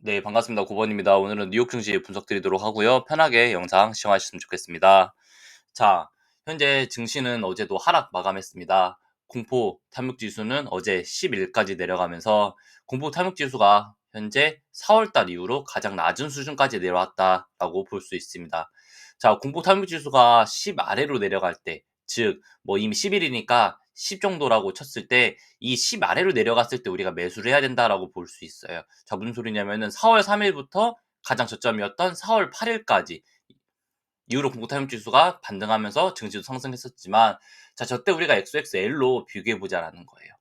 네, 반갑습니다. 9번입니다. 오늘은 뉴욕 증시 분석 드리도록 하고요. 편하게 영상 시청하셨으면 좋겠습니다. 자, 현재 증시는 어제도 하락 마감했습니다. 공포 탐욕 지수는 어제 10일까지 내려가면서 공포 탐욕 지수가 현재 4월달 이후로 가장 낮은 수준까지 내려왔다라고 볼 수 있습니다. 자, 공포 탐욕 지수가 10 아래로 내려갈 때, 즉, 뭐 이미 10일이니까 10 정도라고 쳤을 때 이 10 아래로 내려갔을 때 우리가 매수를 해야 된다라고 볼 수 있어요. 자, 무슨 소리냐면은 4월 3일부터 가장 저점이었던 4월 8일까지 이후로 공고 타임 지수가 반등하면서 증시도 상승했었지만 자, 저때 우리가 XXL로 비교해 보자라는 거예요.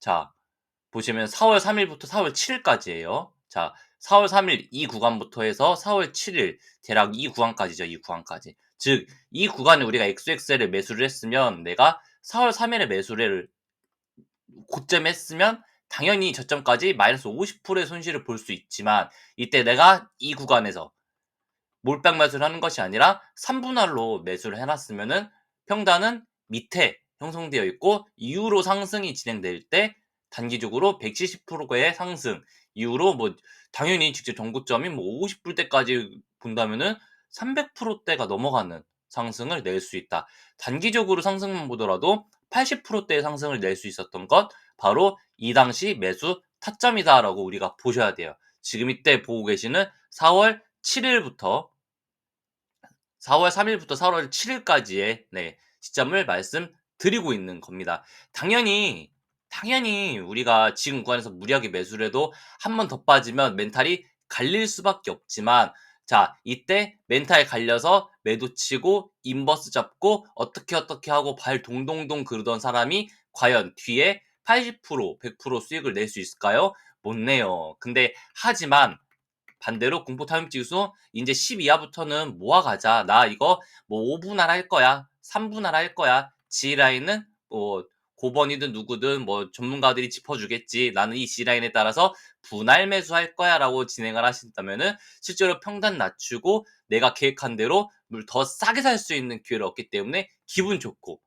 자, 보시면 4월 3일부터 4월 7일까지예요. 자, 4월 3일 이 구간부터 해서 4월 7일 대략 이 구간까지죠. 이 구간까지. 즉, 이 구간에 우리가 XXL을 매수를 했으면 내가 4월 3일에 매수를 고점 했으면 당연히 저점까지 마이너스 50%의 손실을 볼 수 있지만 이때 내가 이 구간에서 몰빵 매수를 하는 것이 아니라 3분할로 매수를 해놨으면은 평단은 밑에 형성되어 있고 이후로 상승이 진행될 때 단기적으로 170%의 상승 이후로 뭐 당연히 직접 정고점이 뭐 50불대까지 본다면은 300%대가 넘어가는 상승을 낼 수 있다. 단기적으로 상승만 보더라도 80%대의 상승을 낼 수 있었던 것 바로 이 당시 매수 타점이다라고 우리가 보셔야 돼요. 지금 이때 보고 계시는 4월 7일부터 4월 3일부터 4월 7일까지의 네, 시점을 말씀드리고 있는 겁니다. 당연히 당연히 우리가 지금 구간에서 무리하게 매수를 해도 한 번 더 빠지면 멘탈이 갈릴 수밖에 없지만 자, 이때 멘탈 갈려서 매도 치고 인버스 잡고 어떻게 어떻게 하고 발 동동동 그러던 사람이 과연 뒤에 80% 100% 수익을 낼 수 있을까요? 못 내요. 근데 하지만 반대로 공포 타임 지수 이제 10 이하부터는 모아가자. 나 이거 뭐 5분할 할 거야. 3분할 할 거야. G라인은 뭐 고번이든 누구든 뭐 전문가들이 짚어주겠지. 나는 이 G라인에 따라서 분할 매수할 거야 라고 진행을 하신다면은 실제로 평단 낮추고 내가 계획한 대로 물더 싸게 살 수 있는 기회를 얻기 때문에 기분 좋고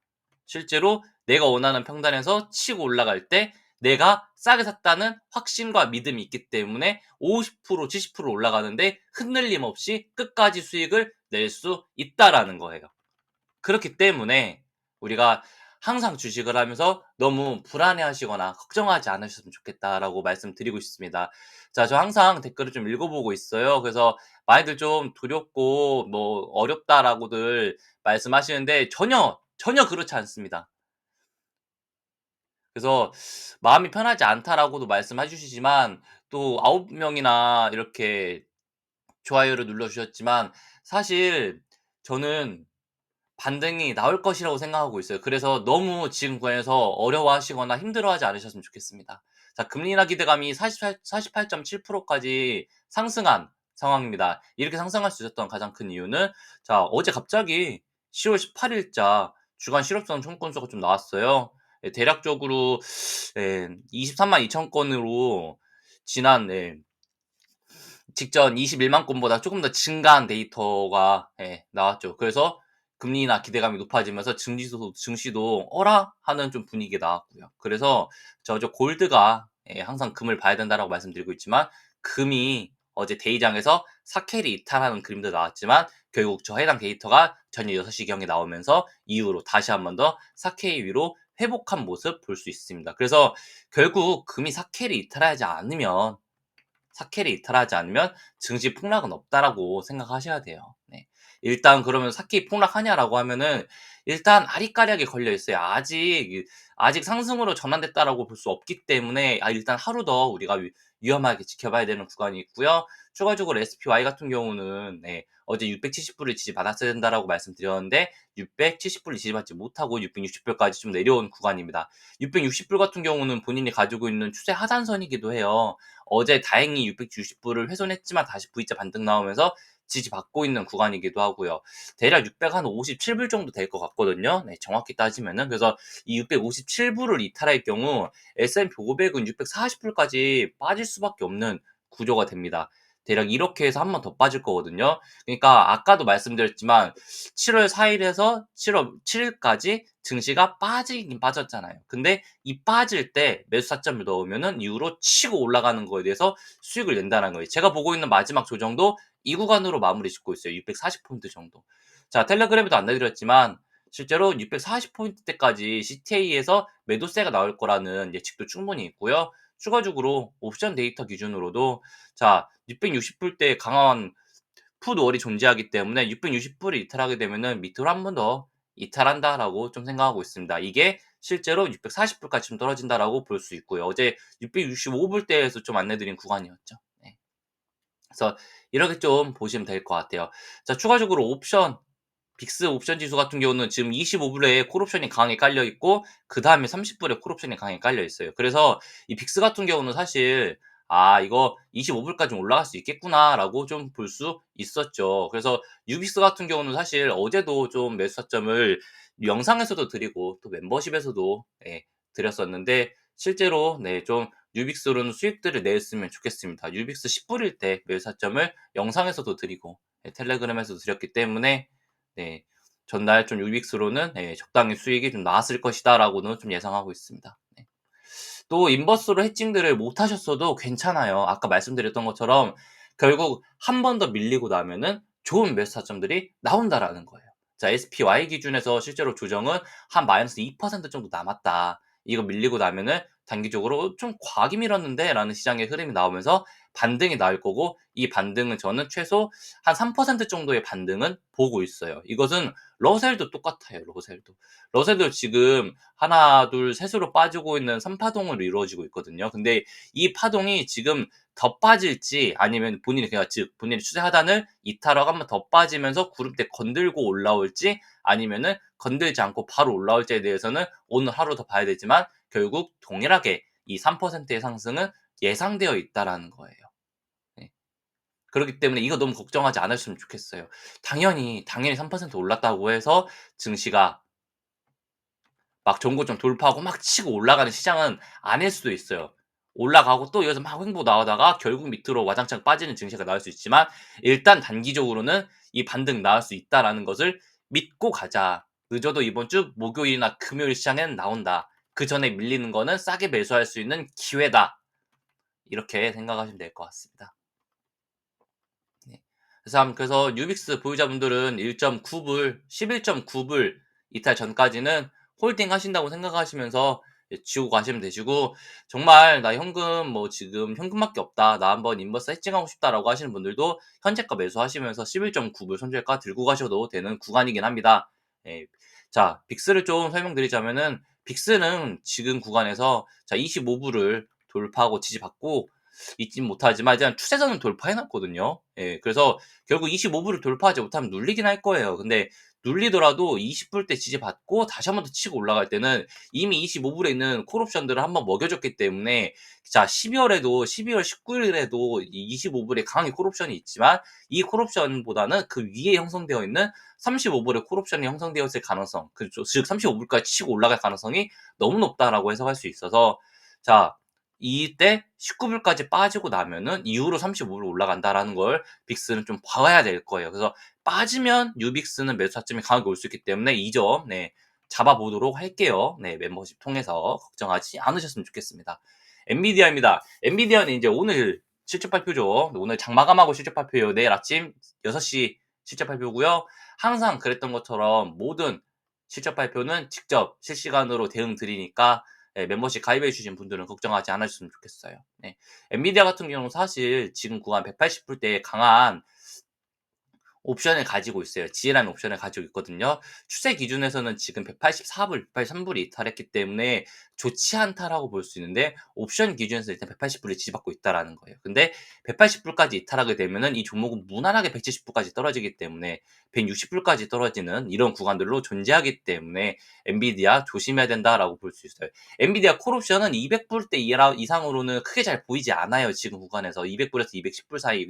실제로 내가 원하는 평단에서 치고 올라갈 때 내가 싸게 샀다는 확신과 믿음이 있기 때문에 50% 70% 올라가는데 흔들림 없이 끝까지 수익을 낼 수 있다라는 거예요. 그렇기 때문에 우리가 항상 주식을 하면서 너무 불안해 하시거나 걱정하지 않으셨으면 좋겠다라고 말씀드리고 싶습니다. 자, 저 항상 댓글을 좀 읽어보고 있어요. 그래서 많이들 좀 두렵고 뭐 어렵다라고들 말씀하시는데 전혀, 전혀 그렇지 않습니다. 그래서 마음이 편하지 않다라고도 말씀해 주시지만 또 9명이나 이렇게 좋아요를 눌러 주셨지만 사실 저는 반등이 나올 것이라고 생각하고 있어요. 그래서 너무 지금 구간에서 어려워하시거나 힘들어하지 않으셨으면 좋겠습니다. 자, 금리 인하 기대감이 48, 48.7%까지 상승한 상황입니다. 이렇게 상승할 수 있었던 가장 큰 이유는 자, 어제 갑자기 10월 18일자 주간 실업성 청건수가 좀 나왔어요. 예, 대략적으로 예, 23만 2천 건으로 지난 예, 직전 21만 건보다 조금 더 증가한 데이터가 예, 나왔죠. 그래서 금리나 기대감이 높아지면서 증시도 증시도 어라 하는 좀 분위기가 나왔고요. 그래서 저저 골드가 예, 항상 금을 봐야 된다라고 말씀드리고 있지만 금이 어제 데이장에서 사케리 이탈하는 그림도 나왔지만 결국 저 해당 데이터가 저녁 6시경에 나오면서 이후로 다시 한 번 더 사케이 위로 회복한 모습 볼 수 있습니다. 그래서 결국 금이 사케리 이탈하지 않으면 사케리 이탈하지 않으면 증시 폭락은 없다라고 생각하셔야 돼요. 네. 일단 그러면 사케이 폭락하냐라고 하면은 일단 아리까리하게 걸려 있어요. 아직 아직 상승으로 전환됐다라고 볼 수 없기 때문에 아 일단 하루 더 우리가 위험하게 지켜봐야 되는 구간이 있고요. 추가적으로 SPY 같은 경우는 네, 어제 670불을 지지받았어야 된다라고 말씀드렸는데 670불을 지지받지 못하고 660불까지 좀 내려온 구간입니다. 660불 같은 경우는 본인이 가지고 있는 추세 하단선이기도 해요. 어제 다행히 660불을 훼손했지만 다시 V자 반등 나오면서 지지받고 있는 구간이기도 하고요. 대략 657불 정도 될 것 같거든요. 네, 정확히 따지면은. 그래서 이 657불을 이탈할 경우 S&P 500은 640불까지 빠질 수밖에 없는 구조가 됩니다. 대략 이렇게 해서 한 번 더 빠질 거거든요. 그러니까 아까도 말씀드렸지만 7월 4일에서 7월 7일까지 증시가 빠지긴 빠졌잖아요. 근데 이 빠질 때 매수 타점을 넣으면은 이후로 치고 올라가는 거에 대해서 수익을 낸다는 거예요. 제가 보고 있는 마지막 조정도 이 구간으로 마무리 짓고 있어요. 640포인트 정도. 자, 텔레그램에도 안내드렸지만 실제로 640포인트대까지 CTA에서 매도세가 나올 거라는 예측도 충분히 있고요. 추가적으로 옵션 데이터 기준으로도 자, 660불 대 강한 풋월이 존재하기 때문에 660불을 이탈하게 되면은 밑으로 한 번 더 이탈한다라고 좀 생각하고 있습니다. 이게 실제로 640불까지 좀 떨어진다라고 볼 수 있고요. 어제 665불대에서 좀 안내드린 구간이었죠. 네. 그래서 이렇게 좀 보시면 될 것 같아요. 자, 추가적으로 옵션 빅스 옵션 지수 같은 경우는 지금 25불에 콜옵션이 강하게 깔려 있고 그 다음에 30불에 콜옵션이 강하게 깔려 있어요. 그래서 이 빅스 같은 경우는 사실 아 이거 25불까지 올라갈 수 있겠구나라고 좀 볼 수 있었죠. 그래서 유빅스 같은 경우는 사실 어제도 좀 매수 타점을 영상에서도 드리고 또 멤버십에서도 예, 드렸었는데 실제로 네 좀 유빅스로는 수익들을 냈으면 좋겠습니다. 유빅스 10불일 때 매수 타점을 영상에서도 드리고 예, 텔레그램에서도 드렸기 때문에 네, 전날 좀 유빅스로는 네, 적당히 수익이 좀 나왔을 것이다라고는 좀 예상하고 있습니다. 네. 또 인버스로 해칭들을 못 하셨어도 괜찮아요. 아까 말씀드렸던 것처럼 결국 한 번 더 밀리고 나면은 좋은 매수 타점들이 나온다라는 거예요. 자, SPY 기준에서 실제로 조정은 한 마이너스 2% 정도 남았다. 이거 밀리고 나면은 단기적으로 좀 과하게 밀었는데 라는 시장의 흐름이 나오면서 반등이 나올 거고 이 반등은 저는 최소 한 3% 정도의 반등은 보고 있어요. 이것은 러셀도 똑같아요. 러셀도. 러셀도 지금 하나, 둘, 셋으로 빠지고 있는 3파동으로 이루어지고 있거든요. 근데 이 파동이 지금 더 빠질지 아니면 본인이 그냥 즉 본인이 추세 하단을 이탈하고 한번 더 빠지면서 구름대 건들고 올라올지 아니면은 건들지 않고 바로 올라올지에 대해서는 오늘 하루 더 봐야 되지만 결국 동일하게 이 3%의 상승은 예상되어 있다라는 거예요. 네. 그렇기 때문에 이거 너무 걱정하지 않으셨으면 좋겠어요. 당연히 당연히 3% 올랐다고 해서 증시가 막 전고점 돌파하고 막 치고 올라가는 시장은 아닐 수도 있어요. 올라가고 또 여기서 막 횡보 나오다가 결국 밑으로 와장창 빠지는 증시가 나올 수 있지만 일단 단기적으로는 이 반등 나올 수 있다라는 것을 믿고 가자. 늦어도 이번 주 목요일이나 금요일 시장에는 나온다. 그 전에 밀리는 거는 싸게 매수할 수 있는 기회다. 이렇게 생각하시면 될 것 같습니다. 네. 그래서, 그래서 뉴빅스 보유자분들은 1.9불, 11.9불 이탈 전까지는 홀딩 하신다고 생각하시면서 지우고 가시면 되시고 정말 나 현금 뭐 지금 현금밖에 없다 나 한번 인버스 해칭하고 싶다라고 하시는 분들도 현재가 매수하시면서 11.9불 손절가 들고 가셔도 되는 구간이긴 합니다. 예. 자 빅스를 좀 설명드리자면은 빅스는 지금 구간에서 자 25불을 돌파하고 지지받고 있진 못하지만 일단 추세선은 돌파해놨거든요. 예, 그래서 결국 25불을 돌파하지 못하면 눌리긴 할 거예요. 근데 눌리더라도 20불 때 지지받고 다시 한 번 더 치고 올라갈 때는 이미 25불에 있는 콜옵션들을 한 번 먹여줬기 때문에 자 12월에도 12월 19일에도 25불에 강하게 콜옵션이 있지만 이 콜옵션보다는 그 위에 형성되어 있는 35불의 콜옵션이 형성되었을 가능성 그 즉 35불까지 치고 올라갈 가능성이 너무 높다라고 해석할 수 있어서 자 이때 19불까지 빠지고 나면은 이후로 35불 올라간다라는 걸 빅스는 좀 봐야 될 거예요. 그래서 빠지면 뉴빅스는 매수 타점이 강하게 올 수 있기 때문에 이 점 네, 잡아보도록 할게요. 네, 멤버십 통해서 걱정하지 않으셨으면 좋겠습니다. 엔비디아입니다. 엔비디아는 이제 오늘 실적 발표죠. 오늘 장 마감하고 실적 발표요. 내일 아침 6시 실적 발표고요. 항상 그랬던 것처럼 모든 실적 발표는 직접 실시간으로 대응 드리니까 네, 멤버십 가입해 주신 분들은 걱정하지 않으셨으면 좋겠어요. 네. 엔비디아 같은 경우는 사실 지금 구간 180불대에 강한 옵션을 가지고 있어요. 지혜라는 옵션을 가지고 있거든요. 추세 기준에서는 지금 184불, 183불이 이탈했기 때문에 좋지 않다라고 볼 수 있는데 옵션 기준에서 일단 180불을 지지받고 있다라는 거예요. 근데 180불까지 이탈하게 되면은 이 종목은 무난하게 170불까지 떨어지기 때문에 160불까지 떨어지는 이런 구간들로 존재하기 때문에 엔비디아 조심해야 된다라고 볼 수 있어요. 엔비디아 콜옵션은 200불대 이상으로는 크게 잘 보이지 않아요. 지금 구간에서 200불에서 210불 사이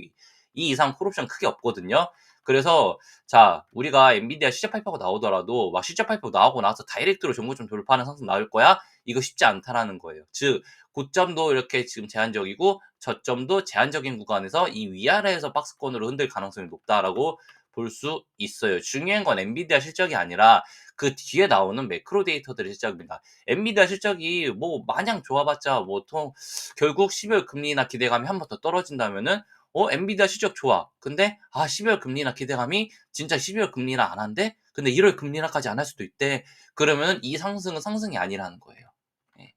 이 이상 콜옵션 크게 없거든요. 그래서 자 우리가 엔비디아 실적 발표가 나오더라도 막 실적 발표 나오고 나서 다이렉트로 정보점 돌파하는 상승 나올 거야 이거 쉽지 않다라는 거예요. 즉 고점도 이렇게 지금 제한적이고 저점도 제한적인 구간에서 이 위아래에서 박스권으로 흔들 가능성이 높다라고 볼 수 있어요. 중요한 건 엔비디아 실적이 아니라 그 뒤에 나오는 매크로 데이터들의 실적입니다. 엔비디아 실적이 뭐 마냥 좋아봤자 뭐통 결국 12월 금리 인하 기대감이 한 번 더 떨어진다면은 어 엔비디아 실적 좋아. 근데 아 12월 금리 인하 기대감이 진짜 12월 금리 인하 안 한대? 근데 1월 금리 인하까지 안 할 수도 있대. 그러면은 이 상승은 상승이 아니라는 거예요. 예.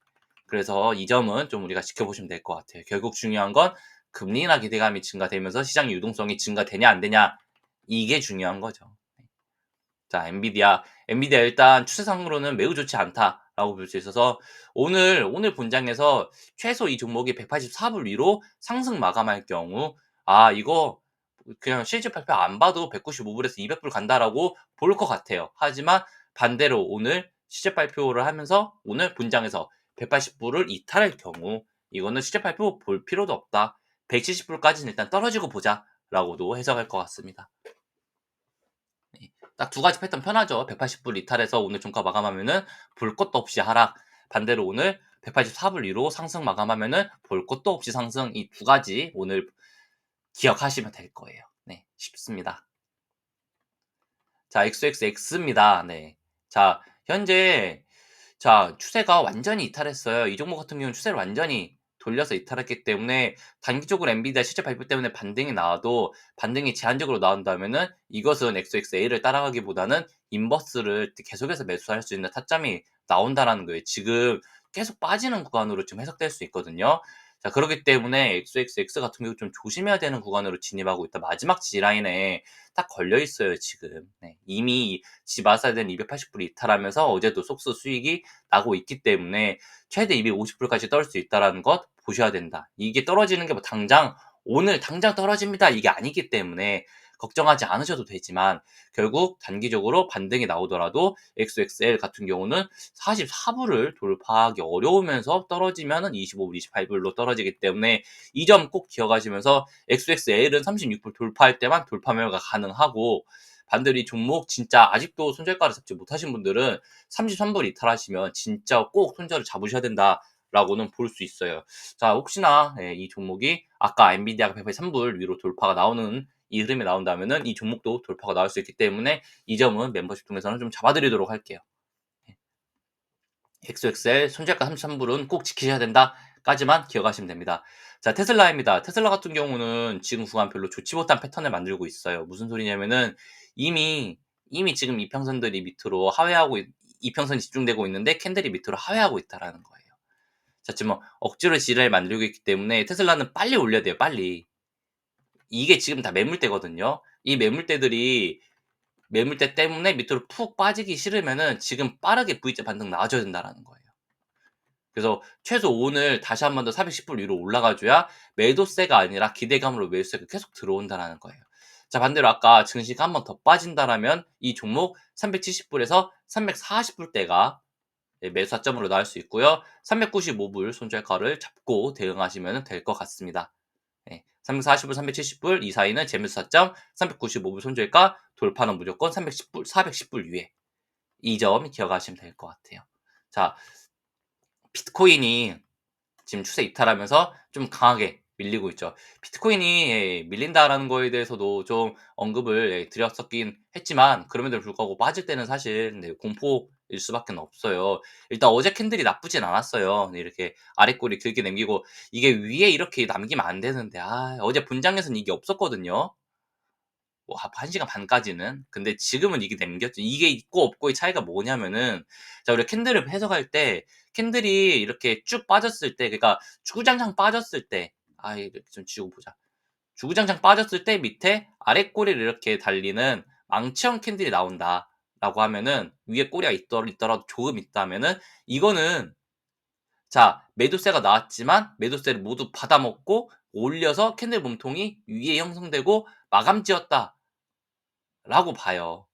그래서 이 점은 좀 우리가 지켜보시면 될 것 같아요. 결국 중요한 건 금리 인하 기대감이 증가되면서 시장 유동성이 증가되냐 안 되냐 이게 중요한 거죠. 자, 엔비디아. 엔비디아 일단 추세상으로는 매우 좋지 않다 라고 볼 수 있어서 오늘 오늘 본장에서 최소 이 종목이 184불 위로 상승 마감할 경우 아, 이거 그냥 실질 발표 안 봐도 195불에서 200불 간다라고 볼 것 같아요. 하지만 반대로 오늘 실제 발표를 하면서 오늘 본장에서 180불을 이탈할 경우 이거는 실제 발표 볼 필요도 없다. 170불까지는 일단 떨어지고 보자라고도 해석할 것 같습니다. 딱 두 가지 패턴 편하죠. 180불 이탈해서 오늘 종가 마감하면은 볼 것도 없이 하락. 반대로 오늘 184불 위로 상승 마감하면은 볼 것도 없이 상승. 이 두 가지 오늘 기억하시면 될 거예요. 네, 쉽습니다. 자, XXX입니다. 네. 자, 현재 자, 추세가 완전히 이탈했어요. 이 종목 같은 경우는 추세를 완전히 돌려서 이탈했기 때문에 단기적으로 엔비디아 실제 발표 때문에 반등이 나와도 반등이 제한적으로 나온다면은 이것은 XXA를 따라가기보다는 인버스를 계속해서 매수할 수 있는 타점이 나온다라는 거예요. 지금 계속 빠지는 구간으로 좀 해석될 수 있거든요. 자, 그렇기 때문에 XXX 같은 경우 좀 조심해야 되는 구간으로 진입하고 있다. 마지막 지라인에 딱 걸려 있어요, 지금. 네, 이미 지바사된 280불 이탈하면서 어제도 속수 수익이 나고 있기 때문에 최대 250불까지 떨 수 있다라는 것 보셔야 된다. 이게 떨어지는 게 뭐 당장 오늘 당장 떨어집니다. 이게 아니기 때문에 걱정하지 않으셔도 되지만 결국 단기적으로 반등이 나오더라도 XXL 같은 경우는 44불을 돌파하기 어려우면서 떨어지면은 25불, 28불로 떨어지기 때문에 이 점 꼭 기억하시면서 XXL은 36불 돌파할 때만 돌파 매매가 가능하고 반대로 이 종목 진짜 아직도 손절가를 잡지 못하신 분들은 33불 이탈하시면 진짜 꼭 손절을 잡으셔야 된다. 라고는 볼 수 있어요. 자, 혹시나 예, 이 종목이 아까 엔비디아가 183불 위로 돌파가 나오는 이 흐름이 나온다면은 이 종목도 돌파가 나올 수 있기 때문에 이 점은 멤버십 통해서는 좀 잡아드리도록 할게요. XXL 손절가 33불은 꼭 지키셔야 된다까지만 기억하시면 됩니다. 자, 테슬라입니다. 테슬라 같은 경우는 지금 구간 별로 좋지 못한 패턴을 만들고 있어요. 무슨 소리냐면은 이미 이미 지금 이평선들이 밑으로 하회하고 이평선이 집중되고 있는데 캔들이 밑으로 하회하고 있다라는 거예요. 자, 지금 뭐 억지로 지뢰를 만들고 있기 때문에 테슬라는 빨리 올려야 돼요. 빨리. 이게 지금 다 매물대거든요. 이 매물대들이 매물대 때문에 밑으로 푹 빠지기 싫으면은 지금 빠르게 V자 반등 나와줘야 된다라는 거예요. 그래서 최소 오늘 다시 한 번 더 410불 위로 올라가줘야 매도세가 아니라 기대감으로 매수세가 계속 들어온다라는 거예요. 자 반대로 아까 증시가 한 번 더 빠진다라면 이 종목 370불에서 340불대가 매수 타점으로 나올 수 있고요. 395불 손절가를 잡고 대응하시면 될 것 같습니다. 네, 340불, 370불 이 사이는 재무수 4점, 395불 손절가, 돌파는 무조건 310불, 410불 위에 이 점 기억하시면 될 것 같아요. 자, 비트코인이 지금 추세 이탈하면서 좀 강하게 밀리고 있죠. 비트코인이 예, 밀린다라는 거에 대해서도 좀 언급을 예, 드렸었긴 했지만 그럼에도 불구하고 빠질 때는 사실 네, 공포 일 수밖에 없어요. 일단 어제 캔들이 나쁘진 않았어요. 네, 이렇게 아래꼬리 길게 남기고 이게 위에 이렇게 남기면 안 되는데 아, 어제 분장에서는 이게 없었거든요. 뭐 1시간 반까지는. 근데 지금은 이게 남겼죠. 이게 있고 없고의 차이가 뭐냐면은 자, 우리가 캔들을 해석할 때 캔들이 이렇게 쭉 빠졌을 때 그러니까 주구장창 빠졌을 때 아, 이렇게 좀 지우고 보자. 주구장창 빠졌을 때 밑에 아래 꼬리를 이렇게 달리는 망치형 캔들이 나온다. 라고 하면은 위에 꼬리가 있더라도 조금 있다면은 이거는 자 매도세가 나왔지만 매도세를 모두 받아먹고 올려서 캔들 몸통이 위에 형성되고 마감지었다 라고 봐요.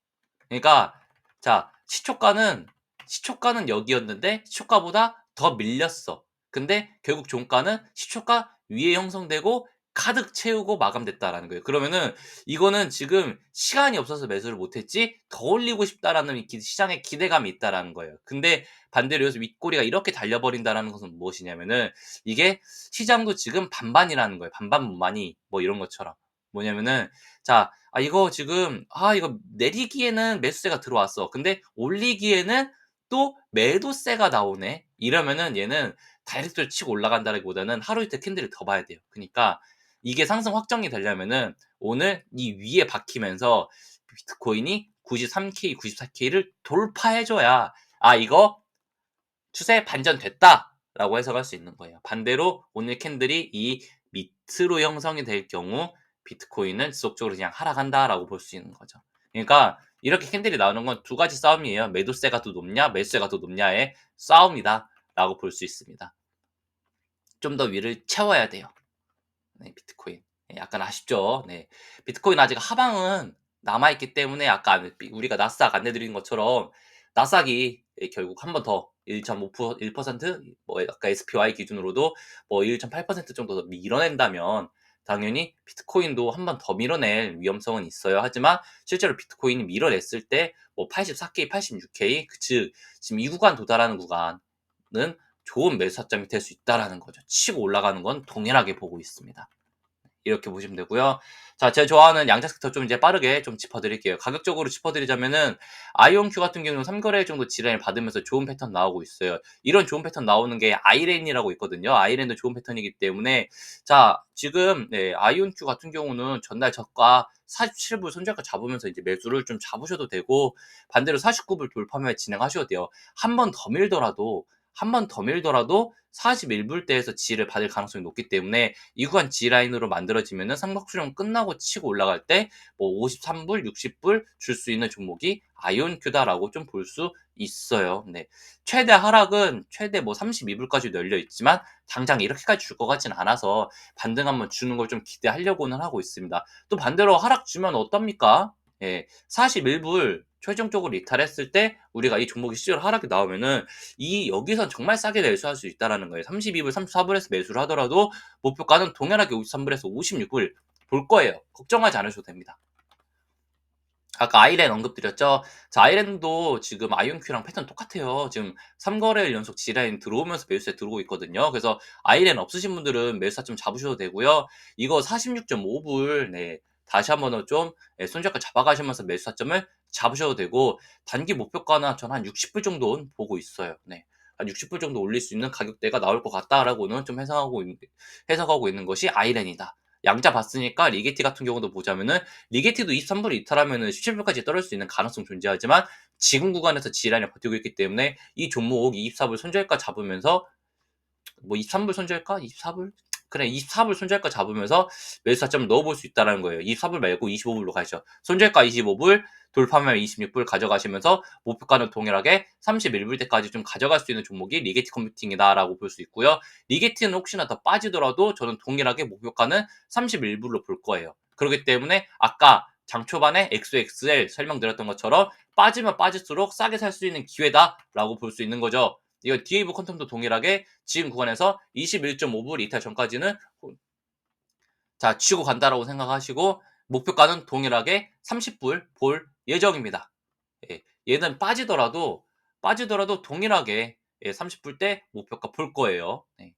그러니까 자 시초가는 시초가는 여기였는데 시초가보다 더 밀렸어. 근데 결국 종가는 시초가 위에 형성되고 가득 채우고 마감됐다라는 거예요. 그러면은 이거는 지금 시간이 없어서 매수를 못했지 더 올리고 싶다라는 시장의 기대감이 있다라는 거예요. 근데 반대로 여기서 윗꼬리가 이렇게 달려버린다라는 것은 무엇이냐면은 이게 시장도 지금 반반이라는 거예요. 반반 무만이 뭐 이런 것처럼 뭐냐면은 자, 아 이거 지금 아 이거 내리기에는 매수세가 들어왔어. 근데 올리기에는 또 매도세가 나오네. 이러면은 얘는 다이렉트로 치고 올라간다기보다는 하루 이틀 캔들을 더 봐야 돼요. 그러니까 이게 상승 확정이 되려면은 오늘 이 위에 박히면서 비트코인이 93K, 94K를 돌파해줘야 아 이거 추세 반전됐다라고 해석할 수 있는 거예요. 반대로 오늘 캔들이 이 밑으로 형성이 될 경우 비트코인은 지속적으로 그냥 하락한다라고 볼 수 있는 거죠. 그러니까 이렇게 캔들이 나오는 건 두 가지 싸움이에요. 매도세가 더 높냐, 매수세가 더 높냐의 싸움이다라고 볼 수 있습니다. 좀 더 위를 채워야 돼요. 네, 비트코인. 네, 약간 아쉽죠. 네. 비트코인 아직 하방은 남아있기 때문에 아까 우리가 나스닥 안내드린 것처럼 나스닥이 결국 한 번 더 1.5% 1%, 뭐 아까 SPY 기준으로도 뭐 1.8% 정도 더 밀어낸다면 당연히 비트코인도 한 번 더 밀어낼 위험성은 있어요. 하지만 실제로 비트코인이 밀어냈을 때 뭐 84K, 86K, 즉 지금 이 구간 도달하는 구간은 좋은 매수타점이 될 수 있다라는 거죠. 치고 올라가는 건 동일하게 보고 있습니다. 이렇게 보시면 되고요. 자, 제가 좋아하는 양자 섹터 좀 이제 빠르게 좀 짚어드릴게요. 가격적으로 짚어드리자면은 아이온큐 같은 경우는 3거래 정도 지ran을 받으면서 좋은 패턴 나오고 있어요. 이런 좋은 패턴 나오는 게 아이렌이라고 있거든요. 아이렌도 좋은 패턴이기 때문에 자, 지금 네, 아이온큐 같은 경우는 전날 저가 47불 손절가 잡으면서 이제 매수를 좀 잡으셔도 되고 반대로 49불 돌파면 진행하셔도 돼요. 한 번 더 밀더라도 한 번 더 밀더라도 41불대에서 지를 받을 가능성이 높기 때문에 이 구간 G 라인으로 만들어지면은 삼각 수령 끝나고 치고 올라갈 때 뭐 53불, 60불 줄 수 있는 종목이 아이온큐다라고 좀 볼 수 있어요. 네. 최대 하락은 최대 뭐 32불까지 열려 있지만 당장 이렇게까지 줄 것 같지는 않아서 반등 한번 주는 걸 좀 기대하려고는 하고 있습니다. 또 반대로 하락 주면 어떻습니까? 예. 41불 최종적으로 이탈했을 때 우리가 이 종목이 실제로 하락이 나오면은 이 여기선 정말 싸게 매수할 수 있다라는 거예요. 32불, 34불에서 매수를 하더라도 목표가는 동일하게 53불에서 56불 볼 거예요. 걱정하지 않으셔도 됩니다. 아까 아이랜 언급드렸죠. 자, 아이랜도 지금 아이온큐랑 패턴 똑같아요. 지금 3거래일 연속 지라인 들어오면서 매수세 들어오고 있거든요. 그래서 아이랜 없으신 분들은 매수사 좀 잡으셔도 되고요. 이거 46.5불, 네. 다시 한번 좀 예, 손절가 잡아가시면서 매수 타점을 잡으셔도 되고 단기 목표가는 전한 60불 정도 보고 있어요. 네. 한 60불 정도 올릴 수 있는 가격대가 나올 것 같다라고는 좀 해석하고, 있, 해석하고 있는 것이 아이렌이다. 양자 봤으니까 리게티 같은 경우도 보자면은 리게티도 23불 이탈하면은 17불까지 떨어질 수 있는 가능성 존재하지만 지금 구간에서 지란이 버티고 있기 때문에 이 종목 24불 손절가 잡으면서 뭐 23불 손절가 24불 그래 24불 손절가 잡으면서 매수사점 넣어볼 수 있다는 거예요. 24불 말고 25불로 가시죠. 손절가 25불, 돌파면 26불 가져가시면서 목표가는 동일하게 31불 때까지 좀 가져갈 수 있는 종목이 리게티 컴퓨팅이다라고 볼 수 있고요. 리게티는 혹시나 더 빠지더라도 저는 동일하게 목표가는 31불로 볼 거예요. 그렇기 때문에 아까 장 초반에 XXL 설명드렸던 것처럼 빠지면 빠질수록 싸게 살 수 있는 기회다라고 볼 수 있는 거죠. 이거 디에이브 컨텀도 동일하게 지금 구간에서 21.5불 이탈 전까지는 자 치고 간다라고 생각하시고 목표가는 동일하게 30불 볼 예정입니다. 예, 얘는 빠지더라도 빠지더라도 동일하게 예, 30불 때 목표가 볼 거예요. 예.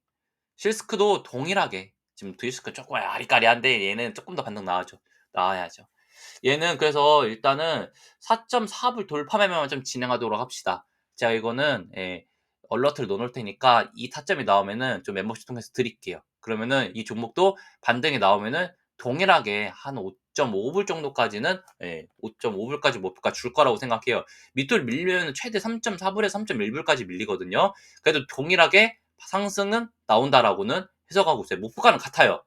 실스크도 동일하게 지금 드리스크 조금 아리까리한데 얘는 조금 더 반등 나와죠. 나와야죠. 얘는 그래서 일단은 4.4불 돌파 매매만 좀 진행하도록 합시다. 제가 이거는 예, 얼러트를 넣어놓을 테니까 이 타점이 나오면은 좀 멤버십 통해서 드릴게요. 그러면은 이 종목도 반등이 나오면은 동일하게 한 5.5불 정도까지는 예, 5.5불까지 목표가 줄 거라고 생각해요. 밑으로 밀리면 최대 3.4불에 3.1불까지 밀리거든요. 그래도 동일하게 상승은 나온다라고는 해석하고 있어요. 목표가는 같아요.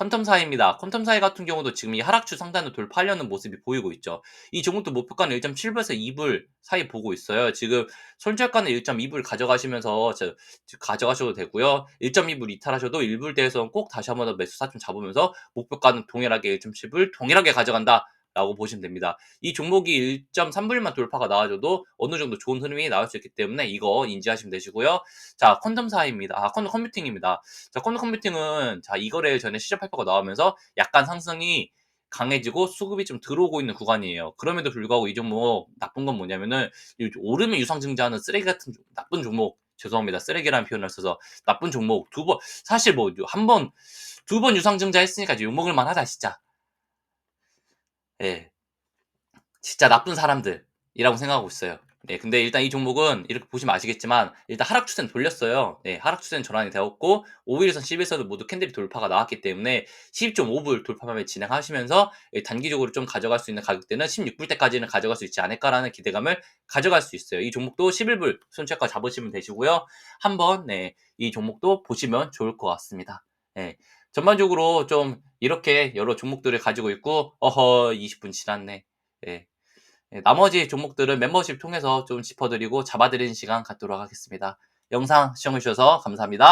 퀀텀사이입니다. 퀀텀사이 같은 경우도 지금 이 하락추 상단을 돌파하려는 모습이 보이고 있죠. 이 종목도 목표가는 1.7불에서 2불 사이 보고 있어요. 지금 손절가는 1.2불 가져가시면서 가져가셔도 되고요. 1.2불 이탈하셔도 1불대에서 꼭 다시 한 번 더 매수 사 좀 잡으면서 목표가는 동일하게 1.7불 동일하게 가져간다. 라고 보시면 됩니다. 이 종목이 1.3불만 돌파가 나와줘도 어느 정도 좋은 흐름이 나올 수 있기 때문에 이거 인지하시면 되시고요. 자, 퀀텀사입니다. 아, 퀀텀 컴퓨팅입니다. 자, 퀀텀 컴퓨팅은 자, 이거래 전에 시작 발표가 나오면서 약간 상승이 강해지고 수급이 좀 들어오고 있는 구간이에요. 그럼에도 불구하고 이 종목 나쁜 건 뭐냐면은 오르면 유상 증자하는 쓰레기 같은 나쁜 종목 죄송합니다. 쓰레기라는 표현을 써서 나쁜 종목 두 번 사실 뭐 한 번 두 번 유상 증자 했으니까 이제 욕먹을 만하다 진짜. 예. 진짜 나쁜 사람들이라고 생각하고 있어요. 네, 근데 일단 이 종목은 이렇게 보시면 아시겠지만 일단 하락 추세는 돌렸어요. 네, 하락 추세는 전환이 되었고 5일선, 10일선도 모두 캔들이 돌파가 나왔기 때문에 12.5불 돌파함에 진행하시면서 예, 단기적으로 좀 가져갈 수 있는 가격대는 16불 대까지는 가져갈 수 있지 않을까라는 기대감을 가져갈 수 있어요. 이 종목도 11불 손체가 잡으시면 되시고요. 한번 네, 이 종목도 보시면 좋을 것 같습니다. 네, 전반적으로 좀 이렇게 여러 종목들을 가지고 있고 어허 20분 지났네. 예. 예, 나머지 종목들은 멤버십 통해서 좀 짚어드리고 잡아드리는 시간 갖도록 하겠습니다. 영상 시청해주셔서 감사합니다.